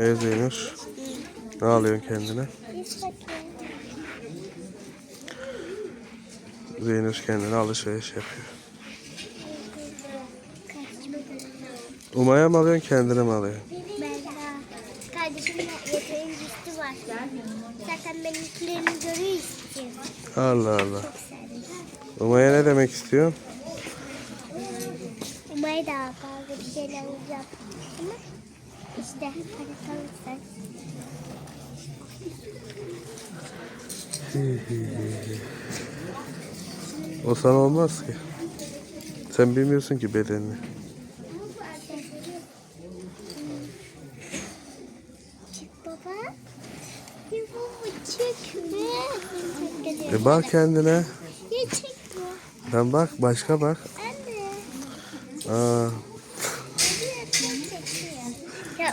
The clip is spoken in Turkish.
Evet Zeynur. Ne alıyorsun kendine? Zeynur kendine alışveriş yapıyor. Umaya mı alıyorsun kendine mi alıyorsun? Allah Allah. Umaya ne demek istiyorsun? Umarım daha fazla bir şeyler olacak. İşte hadi kalırsak. O sana olmaz ki. Sen bilmiyorsun ki bedenini. E bak kendine. Ben bak başka bak. Anne. Aa, 六